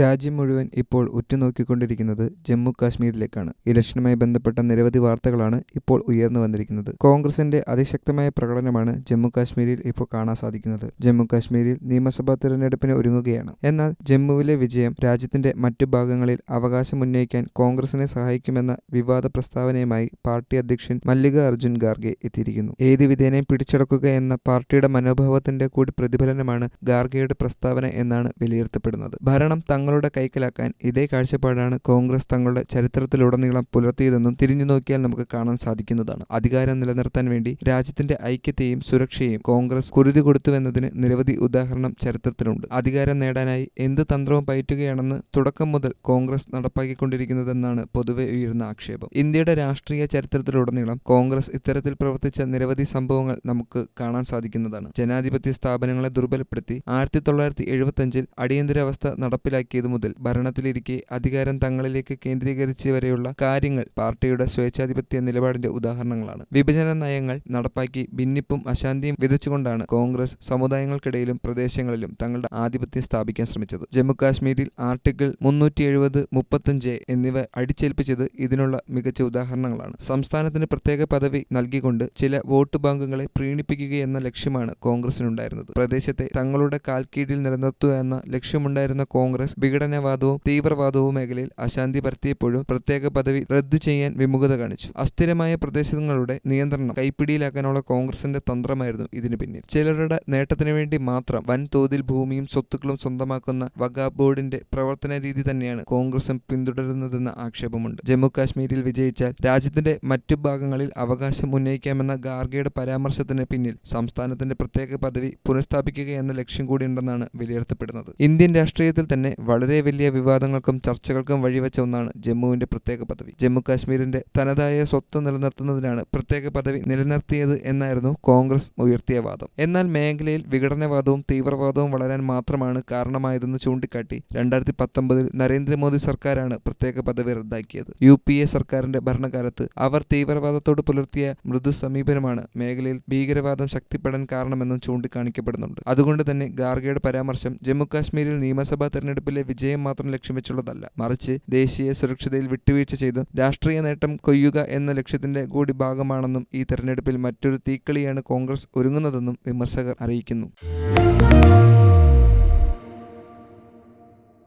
രാജ്യം മുഴുവൻ ഇപ്പോൾ ഉറ്റുനോക്കിക്കൊണ്ടിരിക്കുന്നത് ജമ്മു കാശ്മീരിലേക്കാണ് ഇലക്ഷനുമായി ബന്ധപ്പെട്ട നിരവധി വാർത്തകളാണ് ഇപ്പോൾ ഉയർന്നു വന്നിരിക്കുന്നത്. കോൺഗ്രസിന്റെ അതിശക്തമായ പ്രകടനമാണ് ജമ്മു കാശ്മീരിൽ ഇപ്പോൾ കാണാൻ സാധിക്കുന്നത്. ജമ്മു കാശ്മീരിൽ നിയമസഭാ തിരഞ്ഞെടുപ്പിന് ഒരുങ്ങുകയാണ്. എന്നാൽ ജമ്മുവിലെ വിജയം രാജ്യത്തിന്റെ മറ്റു ഭാഗങ്ങളിൽ അവകാശം ഉന്നയിക്കാൻ കോൺഗ്രസിനെ സഹായിക്കുമെന്ന വിവാദ പ്രസ്താവനയുമായി പാർട്ടി അധ്യക്ഷൻ മല്ലിക അർജുൻ ഖാർഗെ എത്തിയിരിക്കുന്നു. ഏത് വിധേനയും പിടിച്ചടക്കുക എന്ന പാർട്ടിയുടെ മനോഭാവത്തിന്റെ കൂടി പ്രതിഫലനമാണ് ഖാർഗെയുടെ പ്രസ്താവന എന്നാണ് വിലയിരുത്തപ്പെടുന്നത്. ഭരണം തങ്ങളുടെ കൈക്കലാക്കാൻ ഇതേ കാഴ്ചപ്പാടാണ് കോൺഗ്രസ് തങ്ങളുടെ ചരിത്രത്തിലുടനീളം പുലർത്തിയതെന്നും തിരിഞ്ഞു നോക്കിയാൽ നമുക്ക് കാണാൻ സാധിക്കുന്നതാണ്. അധികാരം നിലനിർത്താൻ വേണ്ടി രാജ്യത്തിന്റെ ഐക്യത്തെയും സുരക്ഷയെയും കോൺഗ്രസ് കുരുതി കൊടുത്തുവെന്നതിന് നിരവധി ഉദാഹരണം ചരിത്രത്തിലുണ്ട്. അധികാരം നേടാനായി എന്ത് തന്ത്രവും പയറ്റുകയാണെന്ന് തുടക്കം മുതൽ കോൺഗ്രസ് നടപ്പാക്കിക്കൊണ്ടിരിക്കുന്നതെന്നാണ് പൊതുവെ ഉയരുന്ന ആക്ഷേപം. ഇന്ത്യയുടെ രാഷ്ട്രീയ ചരിത്രത്തിലുടനീളം കോൺഗ്രസ് ഇത്തരത്തിൽ പ്രവർത്തിച്ച നിരവധി സംഭവങ്ങൾ നമുക്ക് കാണാൻ സാധിക്കുന്നതാണ്. ജനാധിപത്യ സ്ഥാപനങ്ങളെ ദുർബലപ്പെടുത്തി ആയിരത്തി തൊള്ളായിരത്തി എഴുപത്തഞ്ചിൽ അടിയന്തരാവസ്ഥ നടപ്പിലാക്കിയതു മുതൽ ഭരണത്തിലിരിക്കെ അധികാരം തങ്ങളിലേക്ക് കേന്ദ്രീകരിച്ച് വരെയുള്ള കാര്യങ്ങൾ പാർട്ടിയുടെ സ്വേച്ഛാധിപത്യ നിലപാടിന്റെ ഉദാഹരണങ്ങളാണ്. വിഭജന നയങ്ങൾ നടപ്പാക്കി ഭിന്നിപ്പും അശാന്തിയും വിതച്ചുകൊണ്ടാണ് കോൺഗ്രസ് സമുദായങ്ങൾക്കിടയിലും പ്രദേശങ്ങളിലും തങ്ങളുടെ ആധിപത്യം സ്ഥാപിക്കാൻ ശ്രമിച്ചത്. ജമ്മു കാശ്മീരിൽ ആർട്ടിക്കിൾ മുന്നൂറ്റി എഴുപത് മുപ്പത്തഞ്ച് എന്നിവ അടിച്ചേൽപ്പിച്ചത് ഇതിനുള്ള മികച്ച ഉദാഹരണങ്ങളാണ്. സംസ്ഥാനത്തിന് പ്രത്യേക പദവി നൽകിക്കൊണ്ട് ചില വോട്ട് ബാങ്കുകളെ പ്രീണിപ്പിക്കുക എന്ന ലക്ഷ്യമാണ് കോൺഗ്രസിനുണ്ടായിരുന്നത്. പ്രദേശത്തെ തങ്ങളുടെ കാൽക്കീഴിൽ നിലനിർത്തുക എന്ന ലക്ഷ്യമുണ്ടായിരുന്ന കോൺഗ്രസ് വിഘടനവാദവും തീവ്രവാദവും മേഖലയിൽ അശാന്തി പരത്തിയപ്പോഴും പ്രത്യേക പദവി റദ്ദു ചെയ്യാൻ വിമുഖത കാണിച്ചു. അസ്ഥിരമായ പ്രദേശങ്ങളുടെ നിയന്ത്രണം കൈപ്പിടിയിലാക്കാനുള്ള കോൺഗ്രസിന്റെ തന്ത്രമായിരുന്നു ഇതിനു പിന്നിൽ. ചിലരുടെ നേട്ടത്തിനു വേണ്ടി മാത്രം വൻതോതിൽ ഭൂമിയും സ്വത്തുക്കളും സ്വന്തമാക്കുന്ന വഖാബ് ബോർഡിന്റെ പ്രവർത്തന രീതി തന്നെയാണ് കോൺഗ്രസും പിന്തുടരുന്നതെന്ന ആക്ഷേപമുണ്ട്. ജമ്മു കാശ്മീരിൽ വിജയിച്ചാൽ രാജ്യത്തിന്റെ മറ്റു ഭാഗങ്ങളിൽ അവകാശം ഉന്നയിക്കാമെന്ന ഗാർഗയുടെ പരാമർശത്തിന് പിന്നിൽ സംസ്ഥാനത്തിന്റെ പ്രത്യേക പദവി പുനഃസ്ഥാപിക്കുക എന്ന ലക്ഷ്യം കൂടിയുണ്ടെന്നാണ് വിലയിരുത്തപ്പെടുന്നത്. ഇന്ത്യൻ രാഷ്ട്രീയത്തിൽ തന്നെ വളരെ വലിയ വിവാദങ്ങൾക്കും ചർച്ചകൾക്കും വഴിവെച്ച ഒന്നാണ് ജമ്മുവിന്റെ പ്രത്യേക പദവി. ജമ്മു കാശ്മീരിന്റെ തനതായ സ്വത്ത് നിലനിർത്തുന്നതിനാണ് പ്രത്യേക പദവി നിലനിർത്തിയത് എന്നായിരുന്നു കോൺഗ്രസ് ഉയർത്തിയ വാദം. എന്നാൽ മേഖലയിൽ വിഘടനവാദവും തീവ്രവാദവും വളരാൻ മാത്രമാണ് കാരണമായതെന്ന് ചൂണ്ടിക്കാട്ടി രണ്ടായിരത്തി പത്തൊമ്പതിൽ നരേന്ദ്രമോദി സർക്കാരാണ് പ്രത്യേക പദവി റദ്ദാക്കിയത്. യു പി എ സർക്കാരിന്റെ ഭരണകാലത്ത് അവർ തീവ്രവാദത്തോട് പുലർത്തിയ മൃദു സമീപനമാണ് മേഖലയിൽ ഭീകരവാദം ശക്തിപ്പെടാൻ കാരണമെന്നും ചൂണ്ടിക്കാണിക്കപ്പെടുന്നുണ്ട്. അതുകൊണ്ട് തന്നെ ഗാർഗയുടെ പരാമർശം ജമ്മുകാശ്മീരിൽ നിയമസഭാ തെരഞ്ഞെടുപ്പിലെ വിജയം മാത്രം ലക്ഷ്യം വെച്ചുള്ളതല്ല. മറിച്ച് ദേശീയ സുരക്ഷതയിൽ വിട്ടുവീഴ്ച ചെയ്തു രാഷ്ട്രീയ നേട്ടം കൊയ്യുക എന്ന ലക്ഷ്യത്തിന്റെ കൂടി ഭാഗമാണെന്നും ഈ തെരഞ്ഞെടുപ്പിൽ മറ്റൊരു തീക്കളിയാണ് കോൺഗ്രസ് ഒരുങ്ങുന്നതെന്നും വിമർശകർ അറിയിക്കുന്നു.